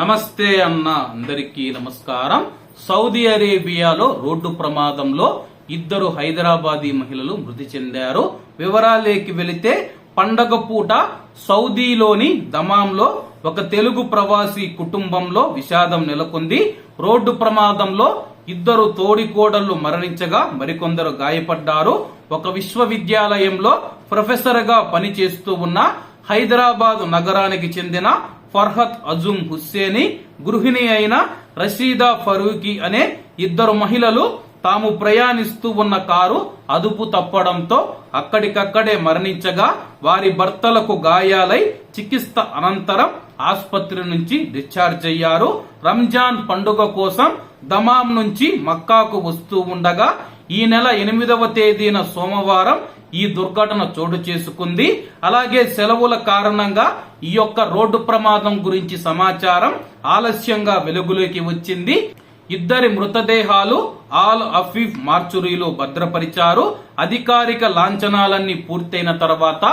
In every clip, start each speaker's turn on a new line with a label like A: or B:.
A: నమస్తే అన్న అందరికీ నమస్కారం. సౌదీ అరేబియాలో రోడ్డు ప్రమాదంలో ఇద్దరు హైదరాబాదీ మహిళలు మృతి చెందారు. వివరాలేకి వెళితే పండగ పూట సౌదీలోని దమాంలో ఒక తెలుగు ప్రవాసీ కుటుంబంలో విషాదం నెలకొంది. రోడ్డు ప్రమాదంలో ఇద్దరు తోడికోడళ్ళు మరణించగా మరికొందరు గాయపడ్డారు. ఒక విశ్వవిద్యాలయంలో ప్రొఫెసర్గా పనిచేస్తూ ఉన్న హైదరాబాద్ నగరానికి చెందిన ఫర్హత్ అజుం హుస్సేని గృహిణి అయిన రషీదా ఫరూకి అనే ఇద్దరు మహిళలు తాము ప్రయాణిస్తూ ఉన్న కారు అదుపు తప్పడంతో అక్కడికక్కడే మరణించగా వారి భర్తలకు గాయాలై చికిత్స అనంతరం ఆసుపత్రి నుంచి డిశ్చార్జ్ అయ్యారు. రంజాన్ పండుగ కోసం దమాం నుంచి మక్కాకు వస్తూ ఉండగా ఈ నెల ఎనిమిదవ తేదీన సోమవారం ఈ దుర్ఘటన చోటు చేసుకుంది. అలాగే సెలవుల కారణంగా ఈ యొక్క రోడ్డు ప్రమాదం గురించి సమాచారం ఆలస్యంగా వెలుగులోకి వచ్చింది. ఇద్దరి మృతదేహాలు ఆల్ అఫీఫ్ మార్చురీలో భద్రపరిచారు. అధికారిక లాంఛనాలన్నీ పూర్తయిన తర్వాత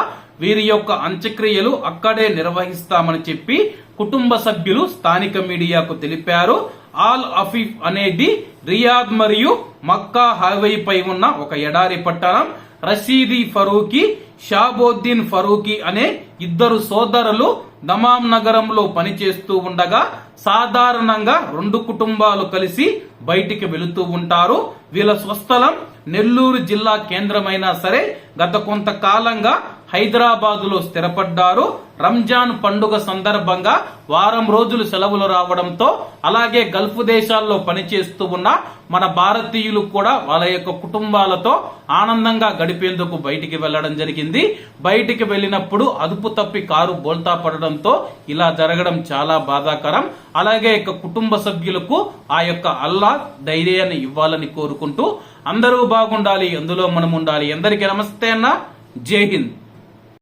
A: వీరి యొక్క అంత్యక్రియలు అక్కడే నిర్వహిస్తామని చెప్పి కుటుంబ సభ్యులు స్థానిక మీడియాకు తెలిపారు. ఆల్ అఫీఫ్ అనేది రియాద్ మరియు మక్కా హైవే పై ఉన్న ఒక ఎడారి పట్టణం. రషీదీ ఫరూకి షాబోద్దీన్ ఫరూకి అనే ఇద్దరు సోదరులు దమాం నగరంలో పనిచేస్తూ ఉండగా సాధారణంగా రెండు కుటుంబాలు కలిసి బయటికి వెళుతూ ఉంటారు. వీళ్ళ స్వస్థలం నెల్లూరు జిల్లా కేంద్రమైనా సరే గత కొంతకాలంగా హైదరాబాద్లో స్థిరపడ్డారు. రంజాన్ పండుగ సందర్భంగా వారం రోజులు సెలవులు రావడంతో అలాగే గల్ఫ్ దేశాల్లో పనిచేస్తూ ఉన్న మన భారతీయులు కూడా వాళ్ళ యొక్క కుటుంబాలతో ఆనందంగా గడిపేందుకు బయటికి వెళ్ళడం జరిగింది. బయటికి వెళ్ళినప్పుడు అదుపు తప్పి కారు బోల్తా పడడంతో ఇలా జరగడం చాలా బాధాకరం. అలాగే ఇక కుటుంబ సభ్యులకు ఆ యొక్క అల్లా ధైర్యాన్ని ఇవ్వాలని కోరుకుంటూ అందరూ బాగుండాలి అందులో మనం ఉండాలి అందరికీ నమస్తే అన్న. జై హింద్.